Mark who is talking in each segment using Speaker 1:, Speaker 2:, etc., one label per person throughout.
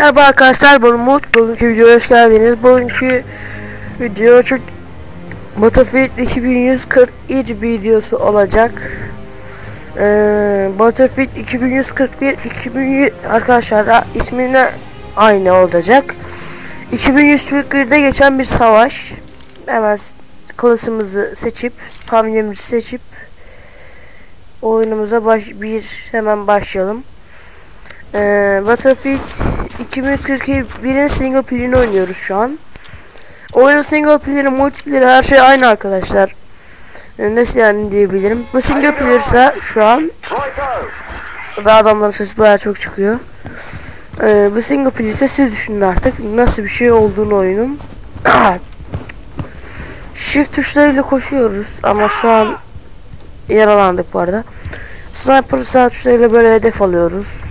Speaker 1: Merhaba arkadaşlar ben Umut. Bugünkü videoya hoş geldiniz. Bugünkü video çok Battlefield 2141 videosu olacak. Ee, Battlefield 2141 2000 arkadaşlar ismine aynı olacak. 2141'de geçen bir savaş. Hemen klasımızı seçip, spamyemizi seçip oyunumuza baş bir hemen başlayalım. Ee, Battlefield 2141'in single player'ini oynuyoruz şu an. Oyunun single player'ı, multiplayer her şey aynı arkadaşlar. Ee, nasıl yani diyebilirim. Bu single player ise şu an ve adamların sesi bayağı çok çıkıyor. Ee, bu single player ise siz düşünün artık nasıl bir şey olduğunu oyunun. Shift tuşlarıyla koşuyoruz ama şu an yaralandık bu arada. Sniper sağ tuşlarıyla böyle hedef alıyoruz.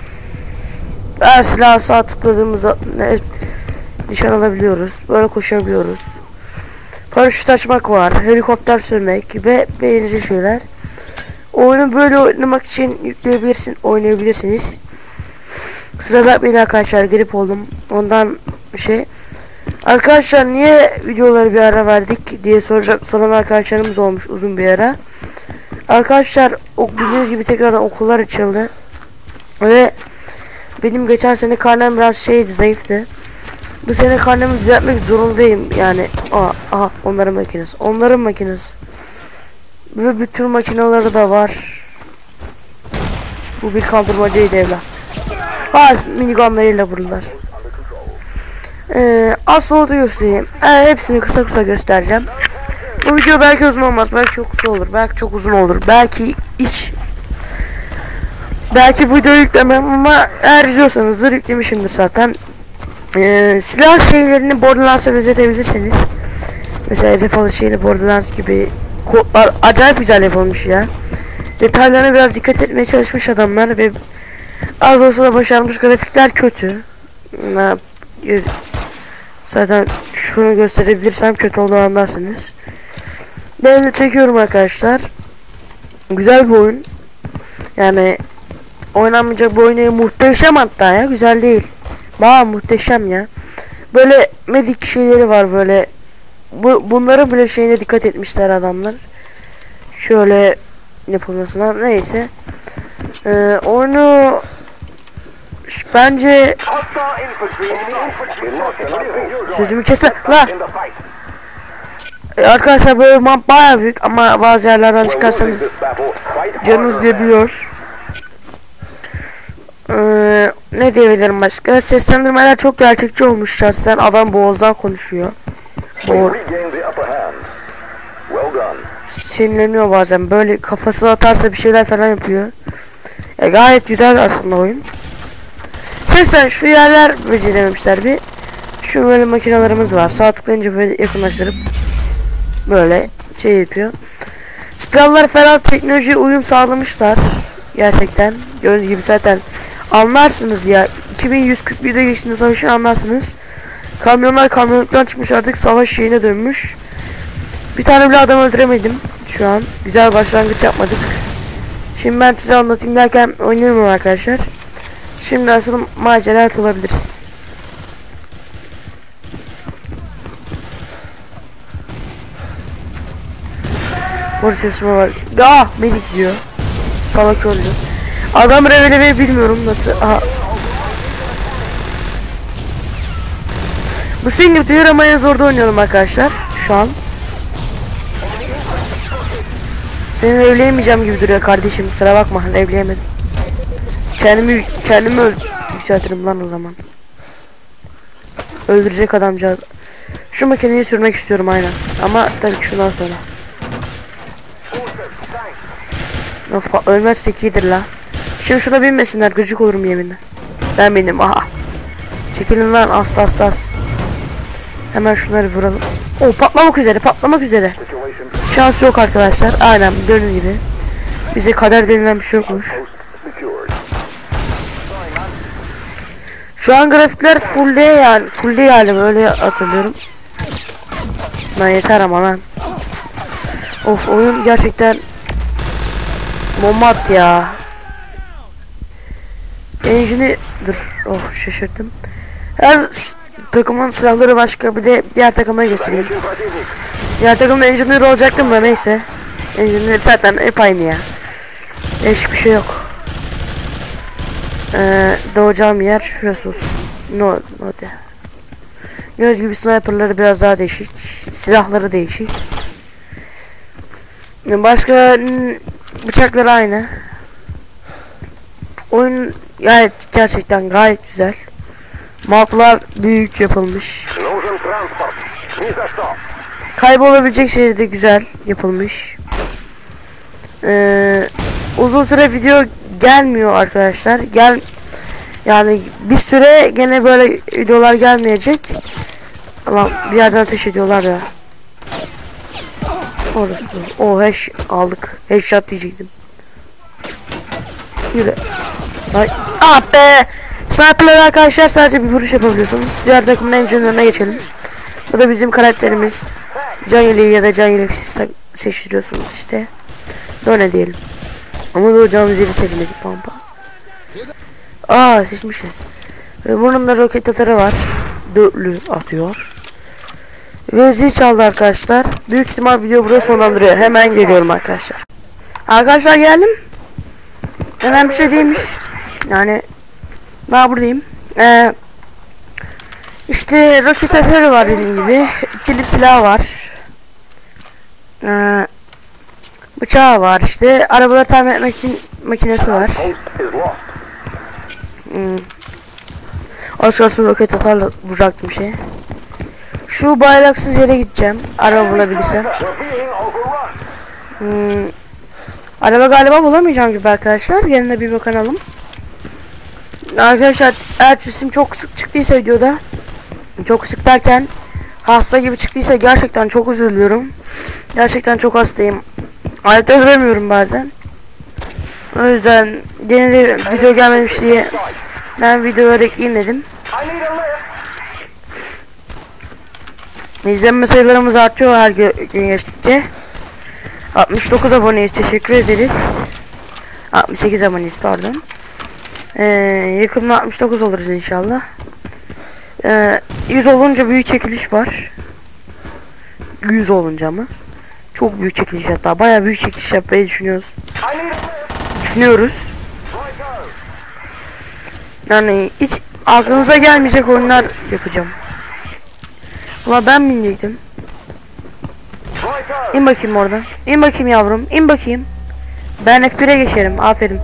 Speaker 1: Her silah sağ tıkladığımızda nişan alabiliyoruz. Böyle koşabiliyoruz. Paraşüt açmak var. Helikopter sürmek ve benzeri şeyler. Oyunu böyle oynamak için yükleyebilirsin, oynayabilirsiniz. Sıra bakmayın arkadaşlar gelip oldum. Ondan bir şey. Arkadaşlar niye videoları bir ara verdik diye soracak soran arkadaşlarımız olmuş uzun bir ara. Arkadaşlar bildiğiniz gibi tekrardan okullar açıldı. Ve benim geçen sene karnem biraz şeydi zayıftı. Bu sene karnemi düzeltmek zorundayım yani. Aa, aha onların makinesi. Onların makinesi. Ve bütün makineleri de var. Bu bir kaldırmacaydı evlat. Ha minigunlarıyla vururlar. Ee, az sonra da göstereyim. Ee, hepsini kısa kısa göstereceğim. Bu video belki uzun olmaz. Belki çok kısa olur. Belki çok uzun olur. Belki hiç Belki video yüklemem ama eğer izliyorsanızdır yüklemişimdir zaten. Ee, silah şeylerini Borderlands'a benzetebilirsiniz. Mesela hedef alış şeyini Borderlands gibi kodlar acayip güzel yapılmış ya. Detaylarına biraz dikkat etmeye çalışmış adamlar ve az olsa da başarmış grafikler kötü. Zaten şunu gösterebilirsem kötü olduğunu anlarsınız. Ben de çekiyorum arkadaşlar. Güzel bir oyun. Yani oynanmayacak bu oyunu muhteşem hatta ya güzel değil. Baya muhteşem ya. Böyle medik şeyleri var böyle. Bu bunların bile şeyine dikkat etmişler adamlar. Şöyle yapılmasına neyse. Ee, oyunu bence sözümü kesme la ee, arkadaşlar böyle map baya büyük ama bazı yerlerden çıkarsanız canınız gidebiliyor. Ee, ne diyebilirim başka? Seslendirmeler çok gerçekçi olmuş şahsen. Adam boğazdan konuşuyor. Boğ Sinirleniyor bazen. Böyle kafası atarsa bir şeyler falan yapıyor. E, gayet güzel aslında oyun. Sesen şu yerler becerememişler bir. Şu böyle makinalarımız var. Sağ tıklayınca böyle yakınlaştırıp böyle şey yapıyor. Silahlar falan teknolojiye uyum sağlamışlar. Gerçekten. Gördüğünüz gibi zaten anlarsınız ya. 2141'de geçtiğinde savaşı anlarsınız. Kamyonlar kamyonluktan çıkmış artık savaş şeyine dönmüş. Bir tane bile adam öldüremedim şu an. Güzel başlangıç yapmadık. Şimdi ben size anlatayım derken oynayalım arkadaşlar. Şimdi asıl macera atılabiliriz. Vur sesime var. Ah medik diyor. Salak öldü. Adam revelemeyi bilmiyorum nasıl. Aha. Bu single player ama en zorda oynuyorum arkadaşlar. Şu an. Seni revleyemeyeceğim gibi duruyor kardeşim. Kusura bakma revleyemedim. Kendimi kendimi öl yükseltirim lan o zaman. Öldürecek adamcağız. Şu makineyi sürmek istiyorum aynen. Ama tabii ki şundan sonra. Of, ölmezsek iyidir la. Şimdi şuna binmesinler gıcık olurum yeminle. Ben benim aha. Çekilin lan asla asla as. Hemen şunları vuralım. O patlamak üzere patlamak üzere. Şans yok arkadaşlar. Aynen dönün gibi. Bize kader denilen bir şey yokmuş. Şu an grafikler full yani full yani böyle hatırlıyorum. Lan yeter ama lan. Of oyun gerçekten bomba attı ya. Engine'i dur. Oh şaşırdım. Her takımın silahları başka. Bir de diğer takıma göstereyim. Diğer takımda engineer olacaktım da neyse. Engineer zaten hep aynı ya. Değişik bir şey yok. Ee, doğacağım yer şurası olsun. No, no de. Göz gibi sniperları biraz daha değişik. Silahları değişik. Başka bıçakları aynı. Oyun gayet gerçekten gayet güzel. Maplar büyük yapılmış. Kaybolabilecek şehirde güzel yapılmış. Ee, uzun süre video gelmiyor arkadaşlar. Gel yani bir süre gene böyle videolar gelmeyecek. Ama bir yerden ateş ediyorlar ya. Orası. O heş aldık. Headshot diyecektim. Yürü. Ay. Ah be! Sniper'lar arkadaşlar sadece bir vuruş yapabiliyorsunuz. Diğer takımın engine'larına geçelim. Bu da bizim karakterimiz. Can yeleği ya da can yelek seçtiriyorsunuz işte. Böyle diyelim. Ama doğacağımız yeri seçmedik pampa. Aa seçmişiz. Ve burnunda roket atarı var. Dörtlü atıyor. Ve zil çaldı arkadaşlar. Büyük ihtimal video burada sonlandırıyor. Hemen geliyorum arkadaşlar. Arkadaşlar geldim. Önemli bir şey değilmiş. Yani daha buradayım. Ee, işte roket atarı var dediğim gibi. İkili silah var. Ee, bıçağı var işte. Arabaları tamir etmek için makinesi var. Hmm. Aşağısı roket atarla vuracaktım şey. Şu bayraksız yere gideceğim. Araba bulabilirsem. Hmm. Araba galiba bulamayacağım gibi arkadaşlar. De bir bakalım. Arkadaşlar eğer cisim çok sık çıktıysa videoda çok sık derken hasta gibi çıktıysa gerçekten çok üzülüyorum. Gerçekten çok hastayım. Ayakta duramıyorum bazen. O yüzden gene de video gelmemiş diye ben videoları ekleyeyim dedim. İzlenme sayılarımız artıyor her gün geçtikçe. 69 aboneyiz teşekkür ederiz. 68 aboneyiz pardon. Ee, yakında 69 oluruz inşallah. Ee, 100 olunca büyük çekiliş var. 100 olunca mı? Çok büyük çekiliş hatta bayağı büyük çekiliş yapmayı düşünüyoruz. Düşünüyoruz. Yani hiç aklınıza gelmeyecek oyunlar yapacağım. Ama ben binecektim. İn bakayım oradan. İn bakayım yavrum. İn bakayım. Ben F1'e geçerim. Aferin.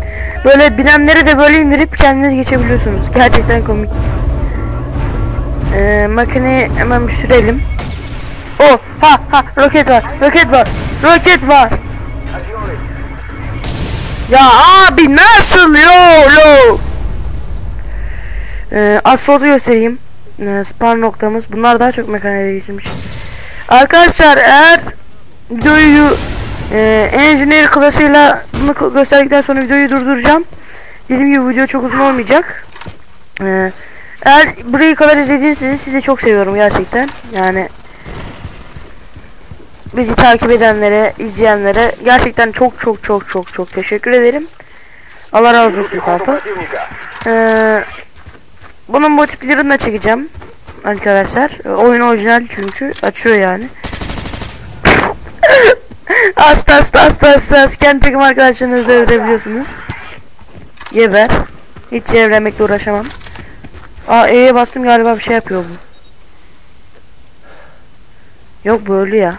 Speaker 1: Böyle binenleri de böyle indirip kendiniz geçebiliyorsunuz. Gerçekten komik. Ee, makineyi hemen bir sürelim. Oh ha ha roket var. Roket var. Roket var. Ya abi nasıl yo lo? Ee, asfaltı göstereyim. Ee, spawn noktamız. Bunlar daha çok mekaniğe geçirmiş. Arkadaşlar eğer videoyu ee, engineer klasıyla bunu gösterdikten sonra videoyu durduracağım. Dediğim gibi video çok uzun olmayacak. Ee, eğer burayı kadar izlediğiniz için sizi çok seviyorum gerçekten. Yani bizi takip edenlere, izleyenlere gerçekten çok çok çok çok çok teşekkür ederim. Allah razı olsun kanka. Ee, bunun multiplerini de çekeceğim arkadaşlar. Oyun orijinal çünkü açıyor yani. hasta hasta hasta hasta. kendi takım arkadaşlarınızı öldürebiliyorsunuz. Geber. Hiç çevremekle uğraşamam. Aa E'ye bastım galiba bir şey yapıyor bu. Yok böyle ya.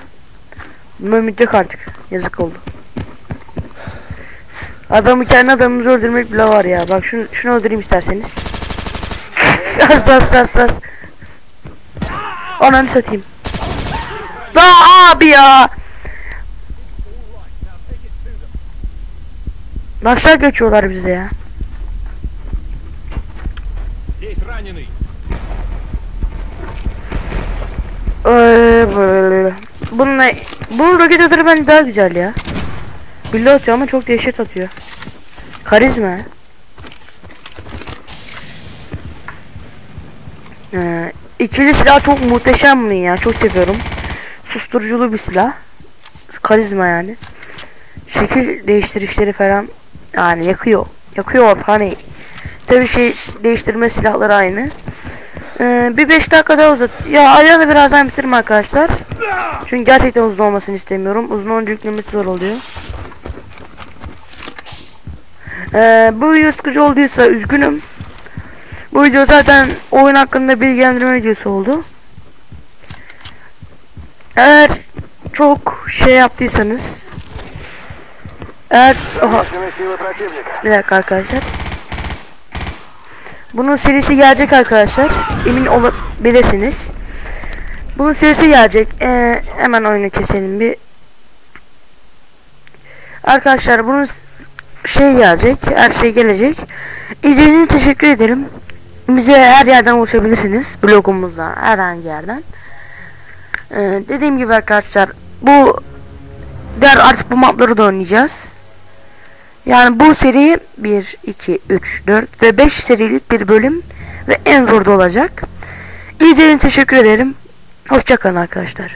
Speaker 1: Buna ümit yok artık. Yazık oldu. Adamı kendi adamımızı öldürmek bile var ya. Bak şunu, şunu öldüreyim isterseniz. az az az az. Ananı satayım. Daha abi ya. Nasıl geçiyorlar bize ya? Bununla bu roket atarı ben daha güzel ya. Billi atıyor ama çok dehşet atıyor. Karizma. Ee, ikili silah çok muhteşem mi ya? Çok seviyorum. Susturuculu bir silah. Karizma yani. Şekil değiştirişleri falan yani yakıyor. Yakıyor hani. Tabii şey değiştirme silahları aynı. Ee, bir 5 dakika daha uzat. Ya ayağını birazdan bitiririm arkadaşlar. Çünkü gerçekten uzun olmasını istemiyorum. Uzun olunca yüklemesi zor oluyor. Ee, bu video sıkıcı olduysa üzgünüm. Bu video zaten oyun hakkında bilgilendirme videosu oldu. Eğer çok şey yaptıysanız eğer...
Speaker 2: Oha.
Speaker 1: Bir dakika arkadaşlar. Bunun serisi gelecek arkadaşlar. Emin olabilirsiniz. Bunun serisi gelecek. Ee, hemen oyunu keselim bir. Arkadaşlar bunun şey gelecek. Her şey gelecek. İzlediğiniz teşekkür ederim. Bize her yerden ulaşabilirsiniz. Blogumuzdan herhangi yerden. Ee, dediğim gibi arkadaşlar bu der artık bu mapları da oynayacağız. Yani bu seri 1, 2, 3, 4 ve 5 serilik bir bölüm ve en zor da olacak. İzlediğiniz teşekkür ederim. Hoşçakalın arkadaşlar.